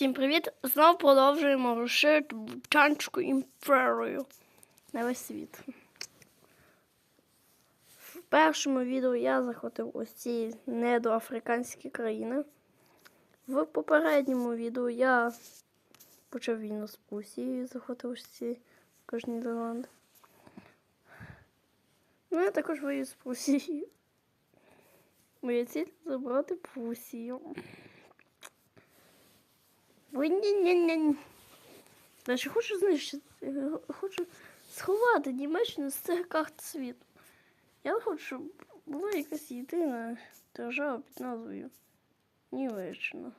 Всім привіт! Знову продовжуємо рушити Британську імперію на весь світ. В першому відео я захватив ось ці недоафриканські країни. В попередньому відео я почав війну з Прусією, захватив ось ці також Нідерланди. Ну, я також воюю з Прусією. Моя ціль забрати Прусію. Значить, хочу знищити, е, хочу сховати Німеччину з цих карт світу. Я хочу, щоб була якась єдина держава під назвою Німеччина.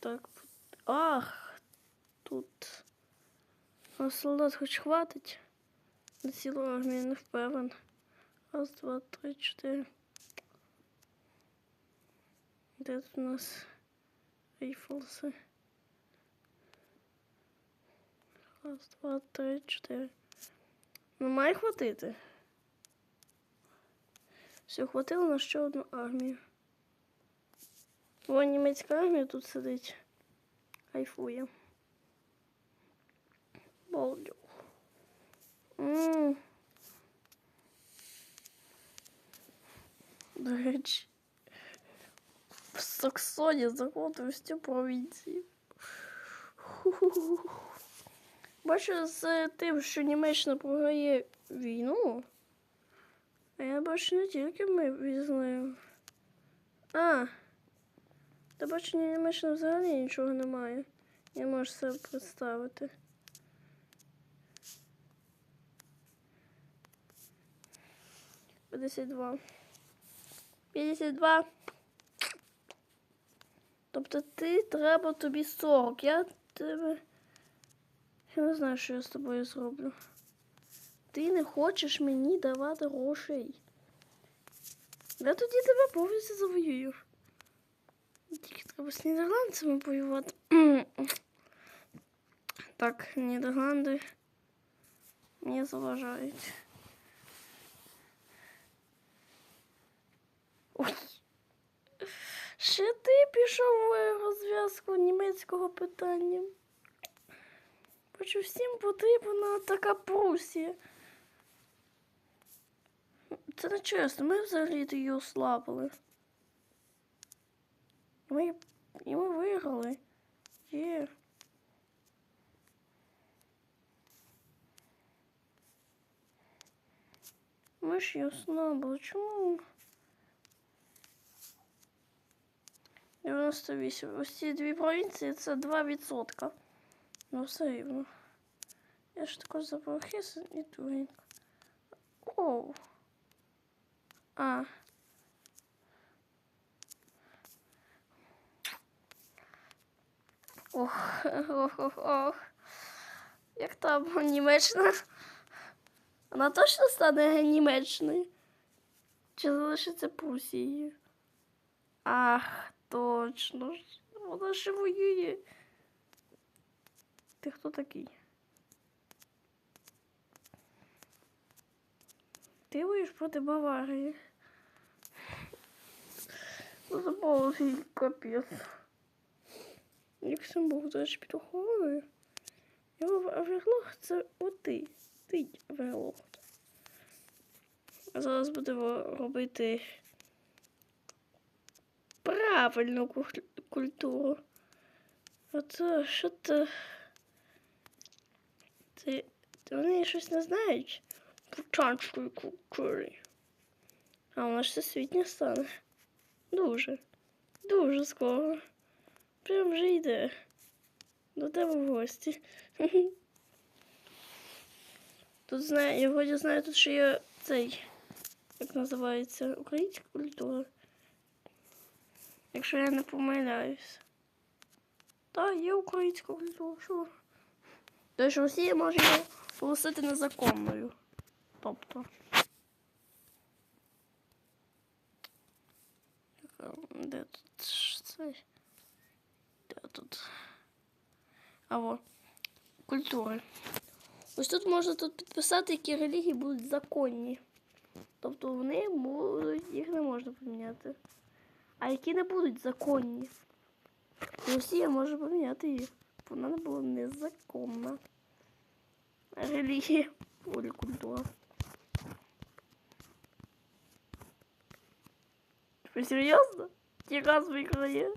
Так. Ах, тут. А солдат хоч хватить. На цілу армію не впевнен. Раз, два, три, чотири. Де тут у нас Ейфелси? Раз, два, три, чотири. Ну, має хватити. Все, хватило на ще одну армію. О, німецька армія тут сидить. Кайфує. Балдю. До речі. В Саксоні захопив всю провінцію. Бачу з тим, що Німеччина програє війну. А я бачу не тільки ми візнаємо. А. Та бачу, Німеччина взагалі нічого немає. Я можу себе представити. П'ятдесят два. П'ятдесят два. Тобто ти треба тобі 40. Я тебе. Я не знаю, що я з тобою зроблю. Ти не хочеш мені давати грошей. Я тоді тебе повністю завоюю. Тільки треба з нідерландцями воювати. Так, Нідерланди мені заважають. Ой. Ще ти пішов в розв'язку німецького питання. Бачу, всім потрібна така Прусія. Це не чесно, ми взагалі її ослабили. Ми, і ми виграли. Є. Ми ж її ослабили. Чому? 98. Ось ці дві провінції це 2%. Ну, все рівно. Я ж також Хесен і Турінг. Оу. А. Ох, ох, ох, ох. Як там Німеччина? Вона точно стане Німеччиною? Чи залишиться Прусією? Ах, точно ж. Вона ще воює. Ти хто такий? Ти воюєш проти Баварії. Забув капець. Люксембург, до речі, під охороною. Його аверлог це от ти. Аверлог. А зараз будемо робити правильну культуру. От що то. Це вони щось не знають британської культури. А вона ж всесвітня стане. Дуже. Дуже скоро. Прям вже йде. До тебе в гості. Тут знаю, я вроді знаю, тут ще є цей, як називається, українська культура. Якщо я не помиляюсь. Та, є українська що? Тож Росія може її оголосити незаконною. Тобто. Де тут це? Де тут? А во. Культури. Ось тут можна тут підписати, які релігії будуть законні. Тобто вони будуть, їх не можна поміняти. А які не будуть законні. Росія може поміняти її. Вона не була незаконна. Релігія, волі культура. Ви серйозно? Тіраз виграє.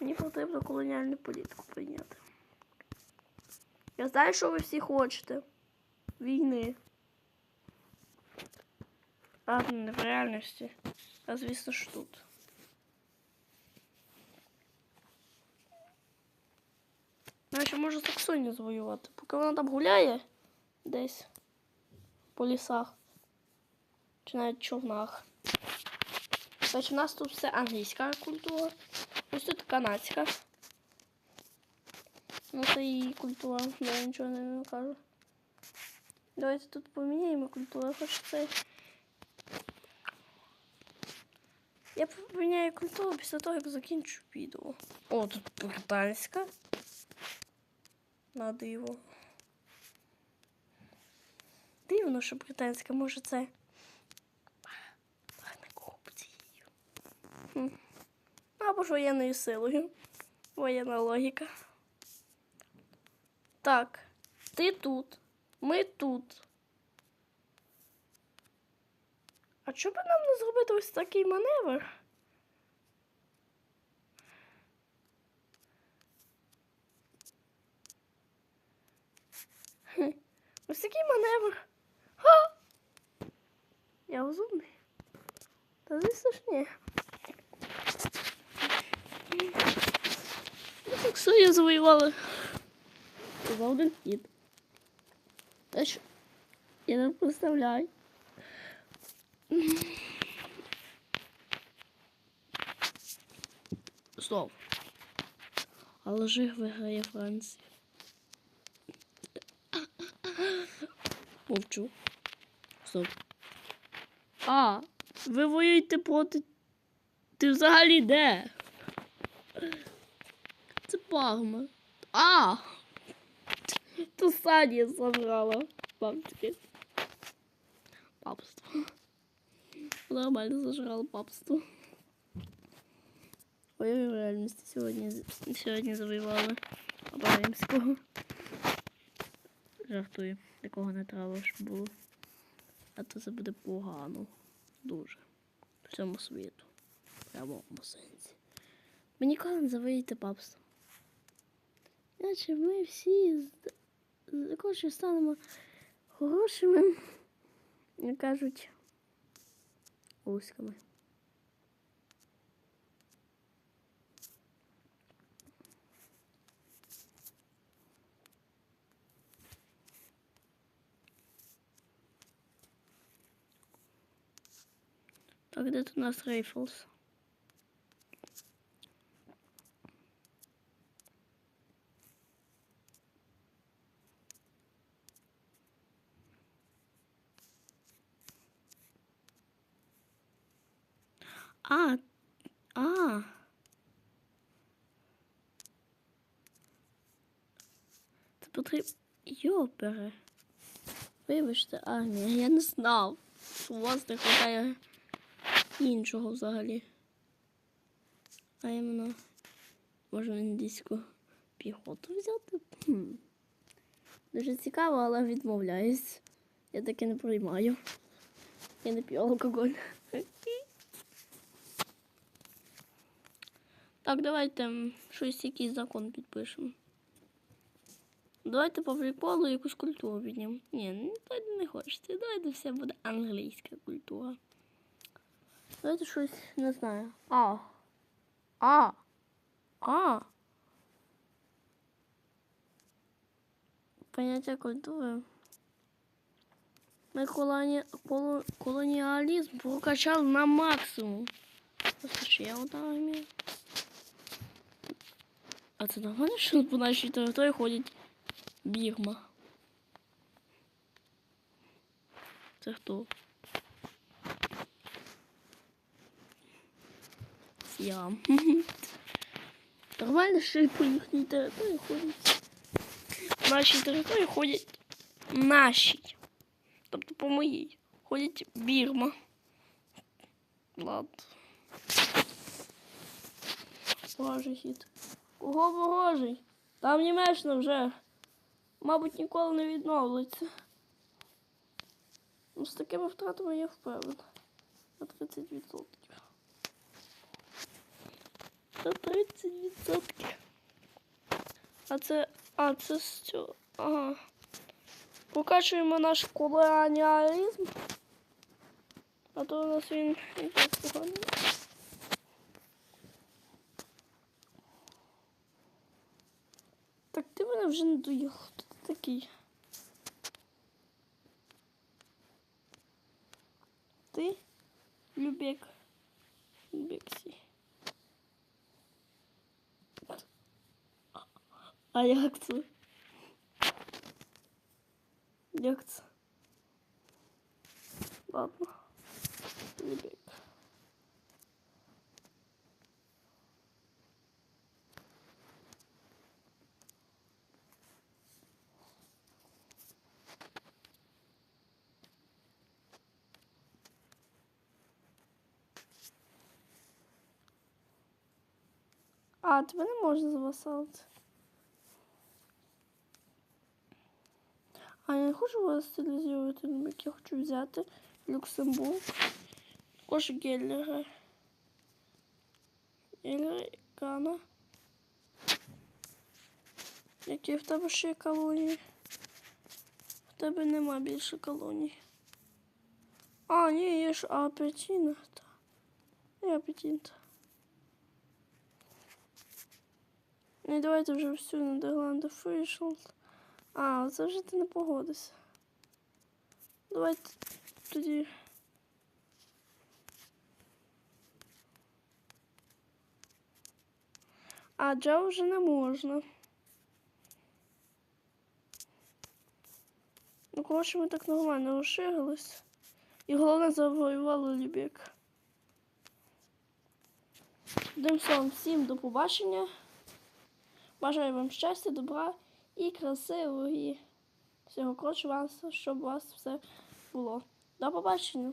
Мені потрібно колоніальну політику прийняти. Я знаю, що ви всі хочете. Війни. А не в реальності. А звісно ж тут. Наче може Саксонію завоювати. Поки вона там гуляє десь по лісах. Чи навіть човнах. Значить, у нас тут все англійська культура. Ось тут канадська. Ну це її культура, я нічого не кажу. Давайте тут поміняємо культуру, хоч це. Я поміняю культуру після того, як закінчу відео. О, тут британська. На диво. Дивно, що британська, може це. Хм. Або ж воєнною силою. Воєнна логіка. Так, ти тут, ми тут. А чому б нам не зробити ось такий маневр? Ось такий маневр. Ха! Я розумний. Та звісно ж ні. Ну, так Сою завоювали. За один хід. Та що? Я не представляю. Стоп. Ж виграє Франція. Мовчу. Стоп. А, ви воюєте проти. Ти взагалі де? Це Парма. А! Ту Саня забрала. Папочки. Папство. Нормально зажрала папство. Ой, в реальності сьогодні, сьогодні завоювали Папа Римського. Жартую. Такого не треба щоб було. А то це буде погано. Дуже. Всьому світу. Прямо в сенсі. Ми ніколи не завоюєте папство. Іначе ми всі також станемо хорошими, як кажуть, гуськами. Так, где тут у нас Рейфлс? А, а. Це потрібно. Йопере. Вибачте, армія, я не знав, у вас не вистачає іншого взагалі. А іменно можна індійську піхоту взяти. Хм. Дуже цікаво, але відмовляюсь. Я таке не приймаю. Я не п'ю алкоголь. Так, давайте щось якийсь закон підпишемо. Давайте по приколу якусь культуру піднімемо. Ні, ну, давайте не хочете. Давайте все буде англійська культура. Давайте щось не знаю. А. А. А. Поняття культури. Ми колоні... коло... колоніалізм прокачали на максимум. Просто ще одна армія. А це нормально, що по нашій території ходять Бірма. Це хто? Я. Нормально, що по їхній території ходять. По нашій території ходять наші. Тобто по моїй. Ходять Бірма. Ладно. Ворожий хід. Кого ворожий? Там німеччина вже. Мабуть, ніколи не відновиться. Ну, з такими втратами я впевнена. На 30%. На 30%. А це. А, це з цього. Ага. Покачуємо наш колоніалізм. А то у нас він і так. Так ти мене вже не доїхав. Такий? Ти? Любек. Любексі. А як це? Як це? Ладно. Любек. А, тебе не можна завасалити. А я не хочу вас стилізувати, як я хочу взяти Люксембург. Також Геллера. Геллера, Гана. Які в тебе ще є колонії? В тебе нема більше колоній. А, ні, є ж Апетіна. Я Апетінта. Ну і давайте вже всю Нідерланди вийшов. А, це вже ти не погодишся. Давайте тоді. А Джа вже не можна. Ну, коротше, ми так нормально розширились. І головне завоювали Лібек. Тим словом, всім до побачення. Бажаю вам щастя, добра і красивого і всього коротше вас, щоб у вас все було. До побачення!